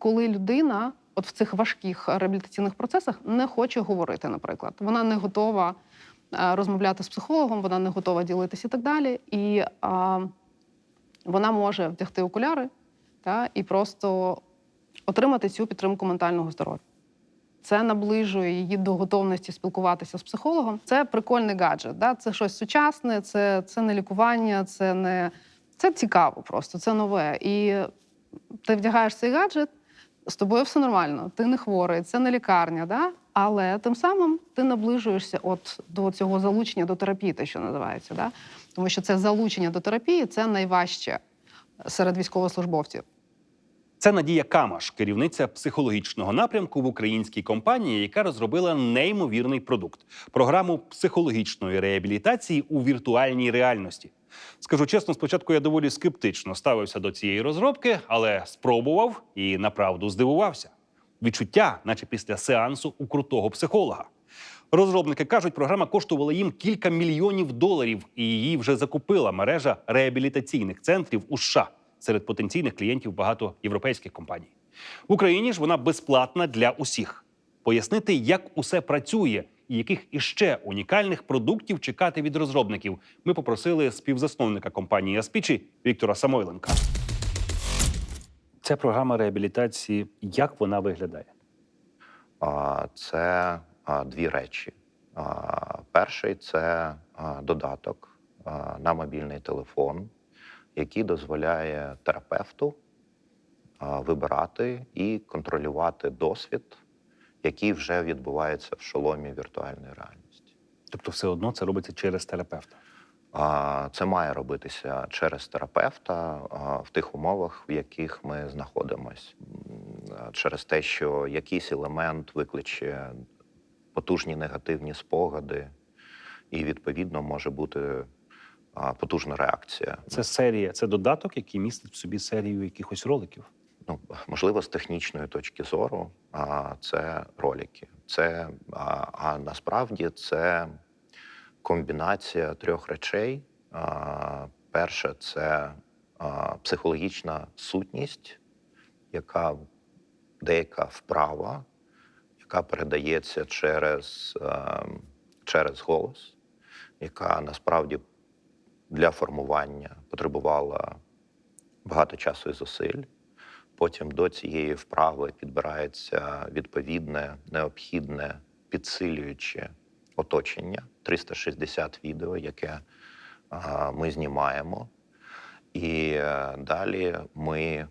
коли людина от в цих важких реабілітаційних процесах не хоче говорити, наприклад, вона не готова е, розмовляти з психологом, вона не готова ділитися і так далі. І а, вона може вдягти окуляри та, і просто отримати цю підтримку ментального здоров'я. Це наближує її до готовності спілкуватися з психологом. Це прикольний гаджет. Да? Це щось сучасне, це, це не лікування, це не це цікаво просто, це нове. І ти вдягаєш цей гаджет, з тобою все нормально, ти не хворий, це не лікарня, да? але тим самим ти наближуєшся от до цього залучення до терапії, те, що називається. Да? Тому що це залучення до терапії це найважче серед військовослужбовців. Це Надія Камаш, керівниця психологічного напрямку в українській компанії, яка розробила неймовірний продукт програму психологічної реабілітації у віртуальній реальності. Скажу чесно, спочатку я доволі скептично ставився до цієї розробки, але спробував і направду здивувався. Відчуття, наче після сеансу у крутого психолога. Розробники кажуть, програма коштувала їм кілька мільйонів доларів, і її вже закупила мережа реабілітаційних центрів у США серед потенційних клієнтів багато європейських компаній. В Україні ж вона безплатна для усіх. Пояснити, як усе працює і яких іще унікальних продуктів чекати від розробників, ми попросили співзасновника компанії Аспічі Віктора Самойленка. Ця програма реабілітації, як вона виглядає? Це дві речі. Перший це додаток на мобільний телефон, який дозволяє терапевту вибирати і контролювати досвід, який вже відбувається в шоломі віртуальної реальності. Тобто, все одно це робиться через терапевта. Це має робитися через терапевта в тих умовах, в яких ми знаходимось, через те, що якийсь елемент викличе потужні негативні спогади, і відповідно може бути потужна реакція. Це серія, це додаток, який містить в собі серію якихось роликів. Ну, можливо, з технічної точки зору, а, це ролики. Це, а, а насправді це комбінація трьох речей. А, перше це а, психологічна сутність, яка деяка вправа, яка передається через, е, через голос, яка насправді для формування потребувала багато часу і зусиль. Потім до цієї вправи підбирається відповідне, необхідне, підсилююче оточення 360 відео, яке ми знімаємо. І е, далі ми,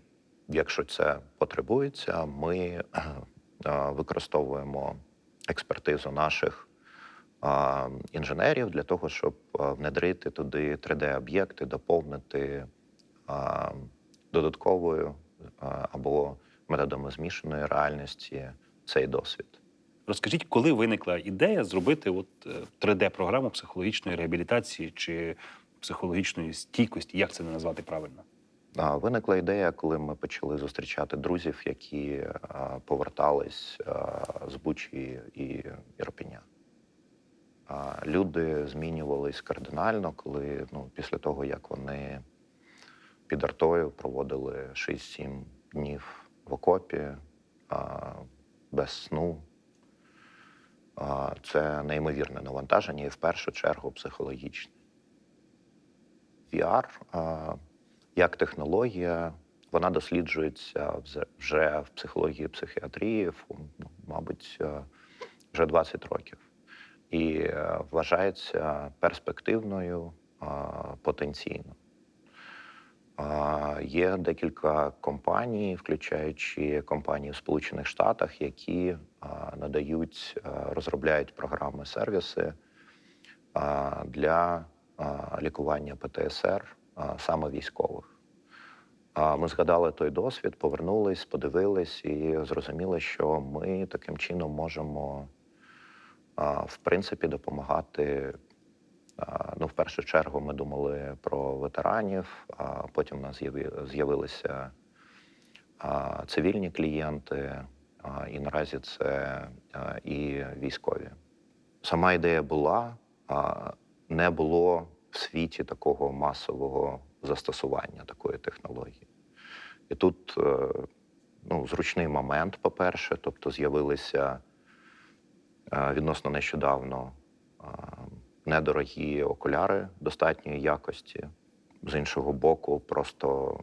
якщо це потребується, ми е, використовуємо експертизу наших інженерів для того, щоб е, внедрити туди 3D-об'єкти, доповнити додатковою або методами змішаної реальності цей досвід. Розкажіть, коли виникла ідея зробити от 3D-програму психологічної реабілітації чи психологічної стійкості, як це не назвати правильно? Виникла ідея, коли ми почали зустрічати друзів, які повертались з Бучі і Ірпеня. Люди змінювались кардинально, коли ну, після того, як вони під артою проводили 6-7 днів в окопі без сну. Це неймовірне навантаження і в першу чергу психологічне. VR як технологія, вона досліджується вже в психології психіатрії, ну, мабуть, е, вже 20 років. І е, вважається перспективною потенційно. Є декілька компаній, включаючи компанії в Сполучених Штатах, які надають, розробляють програми сервіси для лікування ПТСР саме військових. Ми згадали той досвід, повернулись, подивились і зрозуміли, що ми таким чином можемо, в принципі, допомагати. Ну, в першу чергу, ми думали про ветеранів, а потім у нас з'явилися цивільні клієнти, і наразі це і військові. Сама ідея була, не було в світі такого масового застосування такої технології. І тут е, ну, зручний момент, по-перше, тобто з'явилися е, відносно нещодавно недорогі окуляри достатньої якості. З іншого боку, просто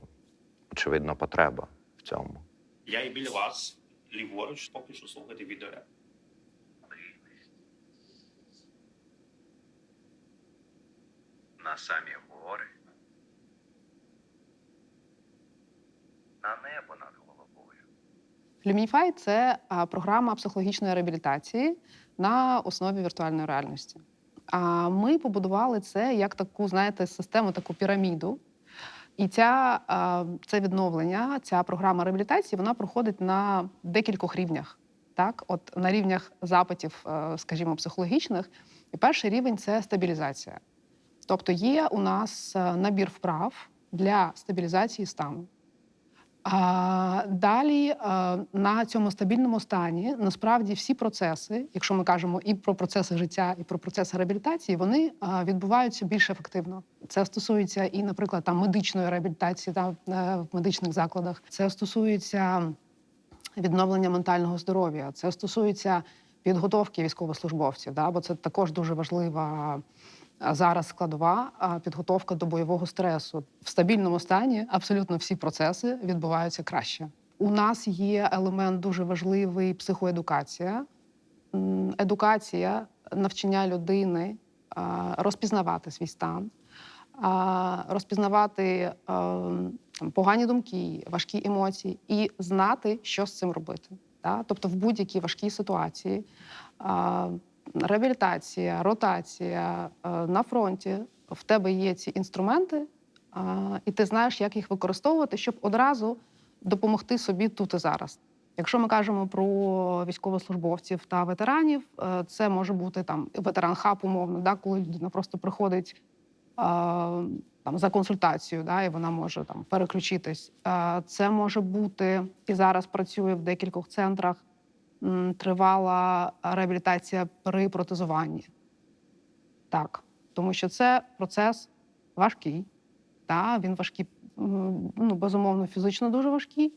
очевидна потреба в цьому. Я і біля вас, ліворуч, поки що слухати відеоряд. На самі гори. На небо над головою. Lumify – це програма психологічної реабілітації на основі віртуальної реальності. А ми побудували це як таку, знаєте, систему, таку піраміду. І ця, це відновлення, ця програма реабілітації, вона проходить на декількох рівнях. Так, от на рівнях запитів, е, скажімо, психологічних. І перший рівень це стабілізація. Тобто є у нас е, набір вправ для стабілізації стану. А далі е, на цьому стабільному стані насправді всі процеси, якщо ми кажемо і про процеси життя, і про процеси реабілітації, вони е, відбуваються більш ефективно. Це стосується і, наприклад, там медичної реабілітації та е, в медичних закладах. Це стосується відновлення ментального здоров'я. Це стосується підготовки військовослужбовців, да, бо це також дуже важлива зараз складова підготовка до бойового стресу. В стабільному стані абсолютно всі процеси відбуваються краще. У нас є елемент дуже важливий психоедукація, едукація, навчання людини розпізнавати свій стан, розпізнавати погані думки, важкі емоції і знати, що з цим робити. Тобто, в будь-якій важкій ситуації реабілітація, ротація а, на фронті в тебе є ці інструменти, і ти знаєш, як їх використовувати, щоб одразу допомогти собі тут і зараз. Якщо ми кажемо про військовослужбовців та ветеранів, е, це може бути там ветеран хаб, умовно, да, коли людина просто приходить а, там за консультацією, да, і вона може там переключитись. Це може бути і зараз працює в декількох центрах тривала реабілітація при протезуванні. Так, тому що це процес важкий. Та, він важкий, ну, безумовно, фізично дуже важкий.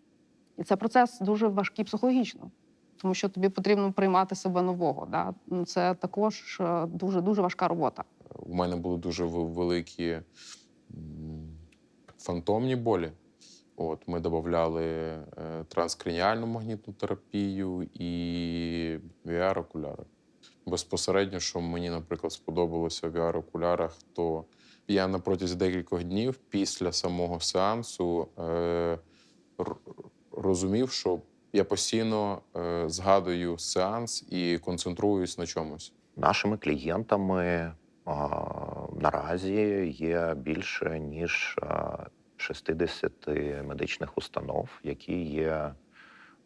І це процес дуже важкий психологічно, тому що тобі потрібно приймати себе нового. Да? Ну, Це також е, дуже дуже важка робота. У мене були дуже великі фантомні болі. От, ми додавали е, транскраніальну магнітну терапію і VR-окуляри. Безпосередньо, що мені, наприклад, сподобалося в VR-окулярах, то я на протязі декількох днів після самого сеансу е, розумів, що я постійно е, згадую сеанс і концентруюсь на чомусь. Нашими клієнтами а, наразі є більше ніж 60 медичних установ, які є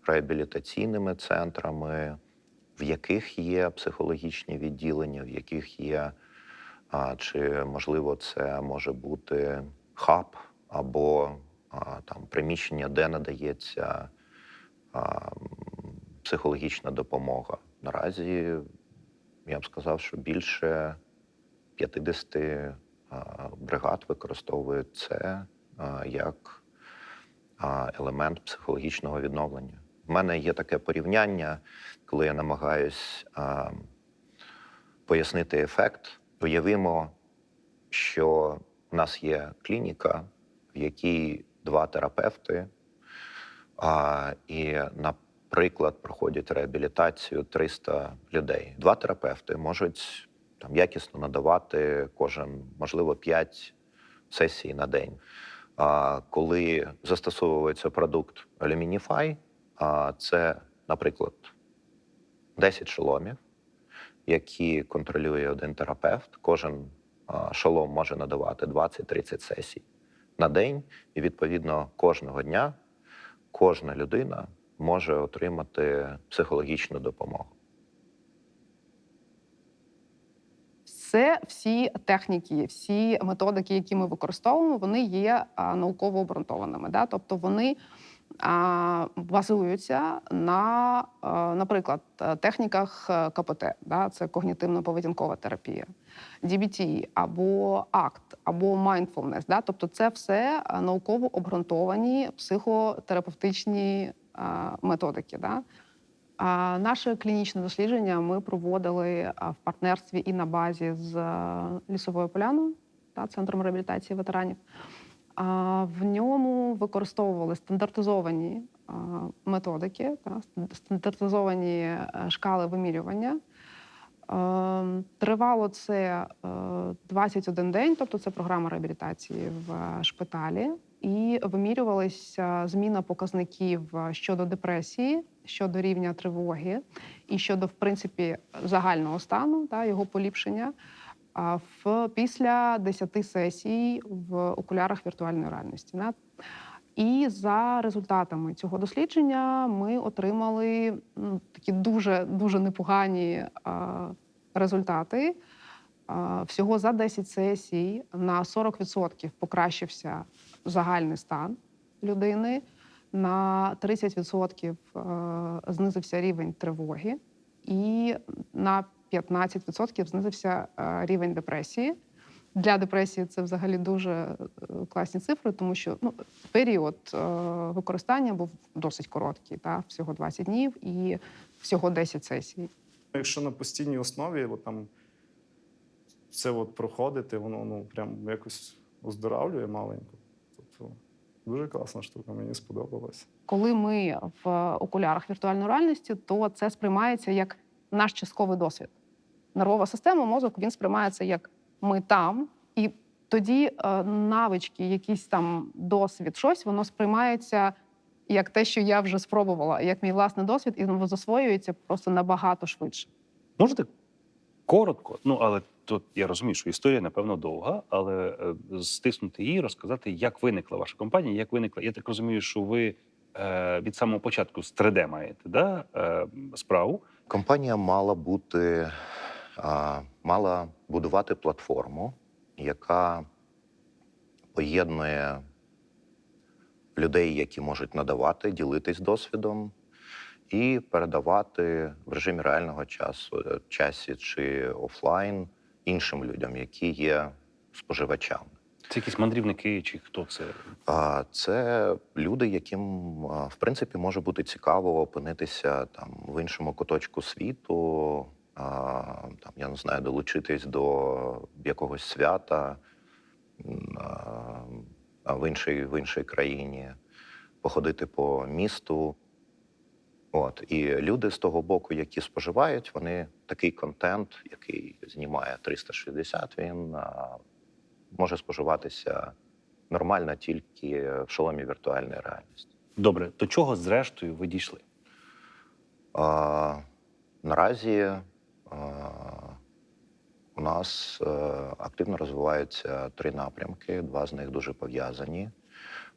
реабілітаційними центрами, в яких є психологічні відділення, в яких є, а, чи можливо це може бути хаб або а, там приміщення, де надається а, психологічна допомога. Наразі я б сказав, що більше 50 а, бригад використовують це як елемент психологічного відновлення. В мене є таке порівняння, коли я намагаюсь пояснити ефект. Уявімо, що в нас є клініка, в якій два терапевти, і, наприклад, проходять реабілітацію 300 людей. Два терапевти можуть там якісно надавати кожен, можливо, 5 сесій на день. Коли застосовується продукт Luminify, це, наприклад, 10 шоломів, які контролює один терапевт. Кожен шолом може надавати 20-30 сесій на день, і відповідно кожного дня кожна людина може отримати психологічну допомогу. Все, всі техніки, всі методики, які ми використовуємо, вони є науково обґрунтованими. Да? Тобто вони базуються на, наприклад, е, техніках е, КПТ, да? це когнітивно-поведінкова терапія, DBT або акт, або mindfulness. Да? Тобто, це все науково обґрунтовані психотерапевтичні а, методики. Да? Наше клінічне дослідження ми проводили в партнерстві і на базі з лісовою поляною та центром реабілітації ветеранів. В ньому використовували стандартизовані методики, та, стандартизовані е, шкали вимірювання. Е, Тривало це е, 21 день, тобто це програма реабілітації в е, шпиталі, і вимірювалася зміна показників е, щодо депресії, щодо рівня тривоги і щодо, в принципі, загального стану та його поліпшення а, в після 10 сесій в окулярах віртуальної реальності. І за результатами цього дослідження ми отримали ну, такі дуже дуже непогані а, результати. А, всього за 10 сесій на 40% покращився загальний стан людини, на 30% е, знизився рівень тривоги, і на 15% знизився е, рівень депресії. Для депресії це взагалі дуже е, класні цифри, тому що ну, період використання був досить короткий, та, всього 20 днів і всього 10 сесій. Якщо на постійній основі от там це от проходити, воно ну прям якось оздоравлює маленько. Дуже класна штука, мені сподобалось. Коли ми в окулярах віртуальної реальності, то це сприймається як наш частковий досвід. Нервова система, мозок він сприймається як ми там, і тоді е, навички, якийсь там досвід, щось воно сприймається як те, що я вже спробувала, як мій власний досвід, і засвоюється просто набагато швидше. Можете коротко, ну але тут я розумію, що історія напевно довга, але е, стиснути її, розказати, як виникла ваша компанія, як виникла. Я так розумію, що ви е, від самого початку з 3D маєте да, е, справу. Компанія мала бути, мала будувати платформу, яка поєднує людей, які можуть надавати, ділитись досвідом, і передавати в режимі реального часу, часі чи офлайн іншим людям, які є споживачами. Це якісь мандрівники, чи хто це? А це люди, яким в принципі може бути цікаво опинитися там в іншому куточку світу, там я не знаю, долучитись до якогось свята в іншій, в іншій країні, походити по місту. От і люди з того боку, які споживають, вони такий контент, який знімає 360, він може споживатися нормально тільки в шоломі віртуальної реальності. Добре, до чого зрештою ви дійшли? А, наразі а, у нас е, активно розвиваються три напрямки, два з них дуже пов'язані.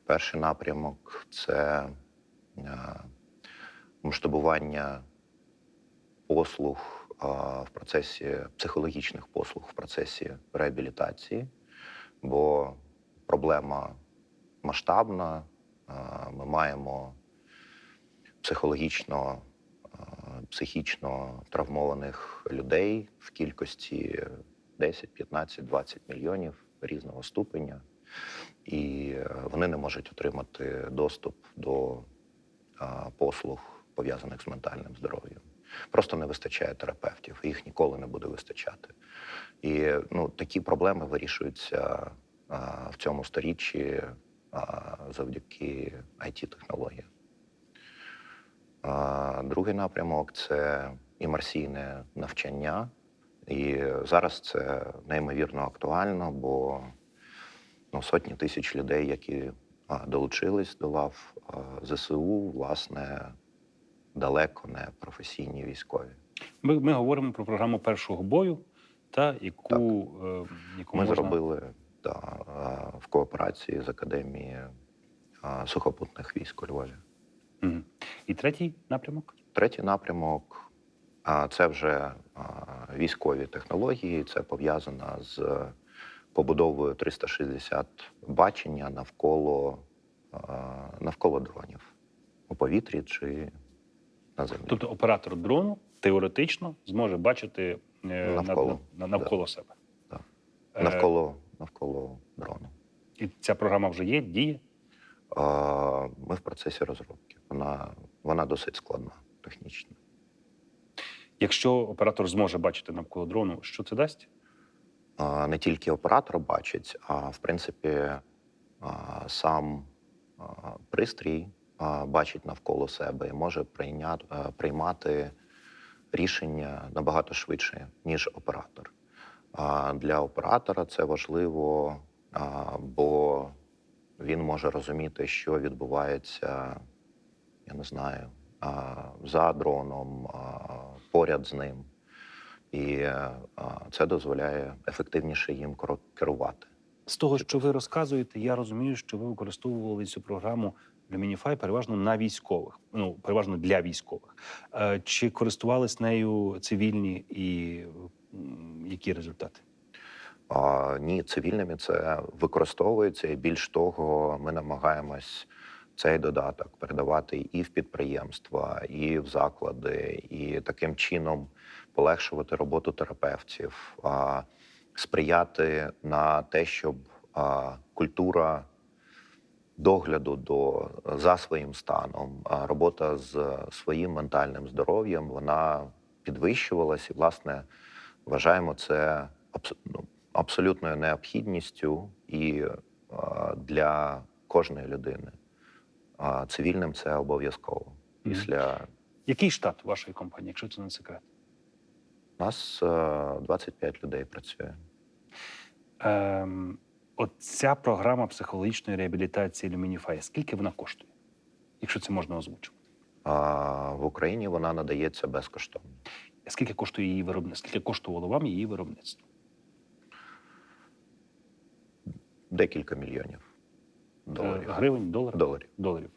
Перший напрямок це е, масштабування послуг в процесі психологічних послуг в процесі реабілітації, бо проблема масштабна. Ми маємо психологічно, психічно травмованих людей в кількості 10, 15, 20 мільйонів різного ступеня, і е, вони не можуть отримати доступ до послуг, пов'язаних з ментальним здоров'ям. Просто не вистачає терапевтів, їх ніколи не буде вистачати. І ну, такі проблеми вирішуються а, в цьому сторіччі а, завдяки it технологіям А, Другий напрямок це імерсійне навчання. І зараз це неймовірно актуально, бо ну, сотні тисяч людей, які долучились до лав ЗСУ, власне, далеко не професійні військові. Ми, ми говоримо про програму першого бою, та яку, е, яку Ми можна... зробили да, а, в кооперації з Академією сухопутних військ у Львові. Мгм. І третій напрямок. Третій напрямок а, це вже військові технології. Це пов'язано з побудовою 360 бачення навколо, навколо дронів у повітрі чи на землі. Тобто оператор дрону теоретично зможе бачити е, нав- Навколо, на- навколо себе. Да. Е, навколо, навколо дрону. І ця програма вже є, діє. А, Ми в процесі розробки. Вона вона досить складна технічно. Якщо оператор зможе бачити навколо дрону, що це дасть? Не тільки оператор бачить, а в принципі сам пристрій бачить навколо себе і може прийняти, е, приймати рішення набагато швидше, ніж оператор. Для оператора це важливо, бо він може розуміти, що відбувається, я не знаю, за дроном, поряд з ним. І е, це дозволяє ефективніше їм керувати. З того, що ви розказуєте, я розумію, що ви використовували цю програму Luminify переважно на військових, ну переважно для військових. Е, Чи користувались нею цивільні і які результати? А, ні, цивільними це використовується, і більш того, ми намагаємось цей додаток передавати і в підприємства, і в заклади, і таким чином полегшувати роботу терапевтів, а, сприяти на те, щоб а, культура догляду до за своїм станом, робота з своїм ментальним здоров'ям вона підвищувалась, і власне вважаємо це ну, абсолютною необхідністю і для кожної людини. Цивільним це обов'язково. Після Який штат вашої компанії, якщо це не секрет? У нас е, 25 людей працює. Ем, от ця програма психологічної реабілітації Luminify, скільки вона коштує? Якщо це можна озвучити. А в Україні вона надається безкоштовно. Скільки коштує її виробництво? Скільки коштувало вам її виробництво? Декілька мільйонів Е, доларів. Гривень, доларів? Доларів. доларів.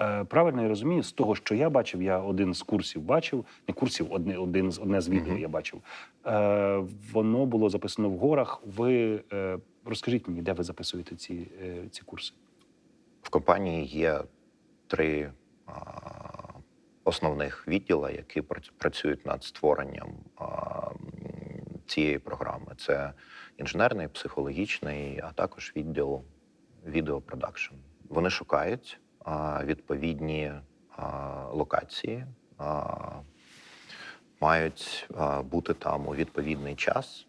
Е, правильно я розумію, з того, що я бачив, я один з курсів бачив, не курсів, одне, один з одне з відео Мгм. я бачив. Е, воно було записано в горах. Ви е, розкажіть мені, де ви записуєте ці, е, ці курси? В компанії є три основних відділа, які прац- працюють над створенням цієї програми. Це інженерний, психологічний, а також відділ відеопродакшн. Вони шукають відповідні локації, мають бути там у відповідний час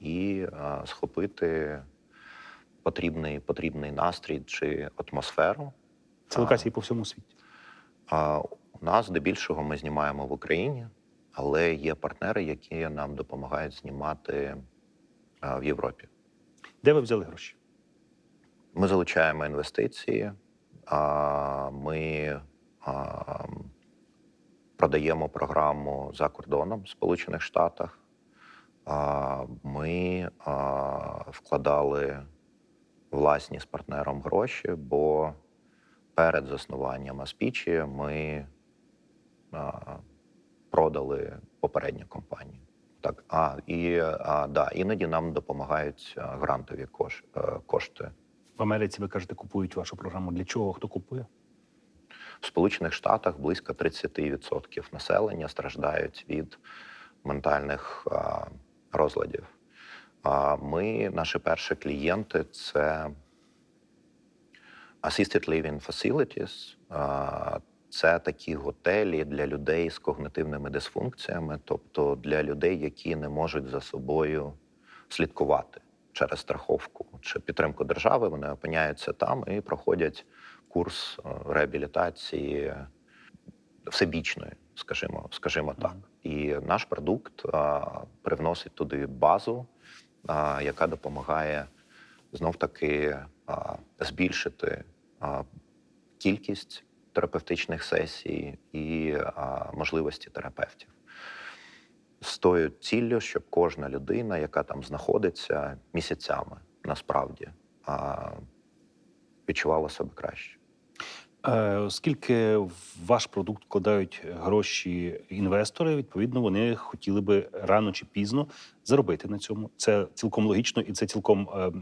і схопити потрібний, потрібний настрій чи атмосферу. Це А. локації по всьому світі. А у нас здебільшого ми знімаємо в Україні, але є партнери, які нам допомагають знімати а, в Європі. Де ви взяли гроші? Ми залучаємо інвестиції, а, ми а, продаємо програму за кордоном в Сполучених Штатах. Ми вкладали власні з партнером гроші, бо перед заснуванням Аспічі ми продали попередню компанію. Так, а і а, да, іноді нам допомагають грантові кош, е, кошти. В Америці ви кажете, купують вашу програму. Для чого? Хто купує? В Сполучених Штатах близько 30% населення страждають від ментальних а, розладів. А ми, наші перші клієнти, це Assisted Living Facilities. Це такі готелі для людей з когнитивними дисфункціями, тобто для людей, які не можуть за собою слідкувати через страховку чи підтримку держави. Вони опиняються там і проходять курс е, реабілітації всебічної, скажімо, скажімо так. І наш продукт а, привносить туди базу, а, яка допомагає знов таки а, збільшити а, кількість терапевтичних сесій і а, можливості терапевтів. З тою ціллю, щоб кожна людина, яка там знаходиться місяцями, насправді а, відчувала себе краще. Е, Оскільки в ваш продукт вкладають гроші інвестори, відповідно, вони хотіли би рано чи пізно заробити на цьому. Це цілком логічно і це цілком е,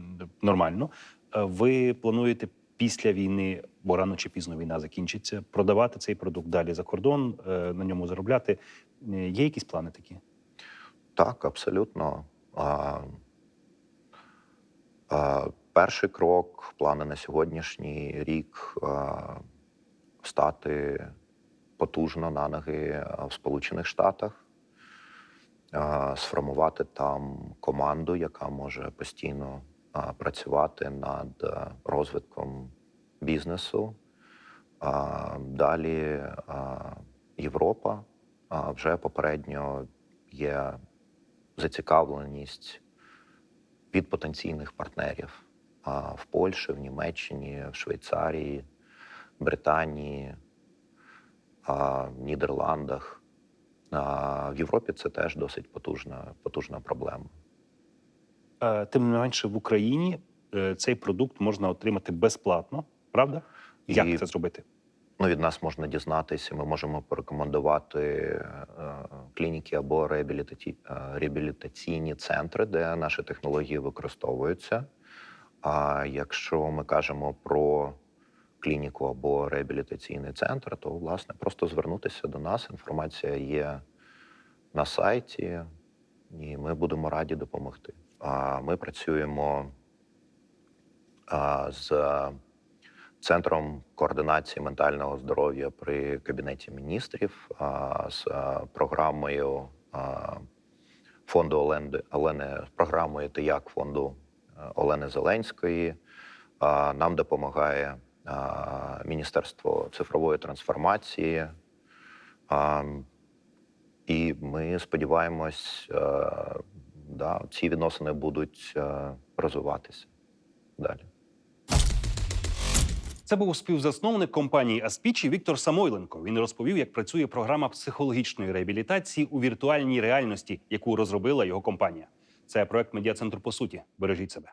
нормально. Е, Ви плануєте після війни, бо рано чи пізно війна закінчиться, продавати цей продукт далі за кордон, на ньому заробляти. Є якісь плани такі? Так, абсолютно. А, а, перший крок, плани на сьогоднішній рік стати потужно на ноги е, в Сполучених Штатах, е, сформувати там команду, яка може постійно е, працювати над е, розвитком бізнесу. Далі Європа вже попередньо є зацікавленість від потенційних партнерів в Польщі, в Німеччині, в Швейцарії, Британії, а, в Нідерландах. А, В Європі це теж досить потужна, потужна проблема. Е, Тим не менше, в Україні е, цей продукт можна отримати безплатно, правда? Як І- це зробити? Ну, від нас можна дізнатися, ми можемо порекомендувати е, клініки або реабілітаційні центри, де наші технології використовуються. А якщо ми кажемо про клініку або реабілітаційний центр, то власне просто звернутися до нас. Інформація є на сайті, і ми будемо раді допомогти. А ми працюємо з центром координації ментального здоров'я при кабінеті міністрів з програмою фонду Олени, програмою ТИЯК фонду Олени Зеленської. Нам допомагає Міністерство цифрової трансформації. І ми сподіваємось, е, да, ці відносини будуть е, розвиватися далі. Це був співзасновник компанії Аспічі Віктор Самойленко. Він розповів, як працює програма психологічної реабілітації у віртуальній реальності, яку розробила його компанія. Це проект медіа центру по суті. Бережіть себе.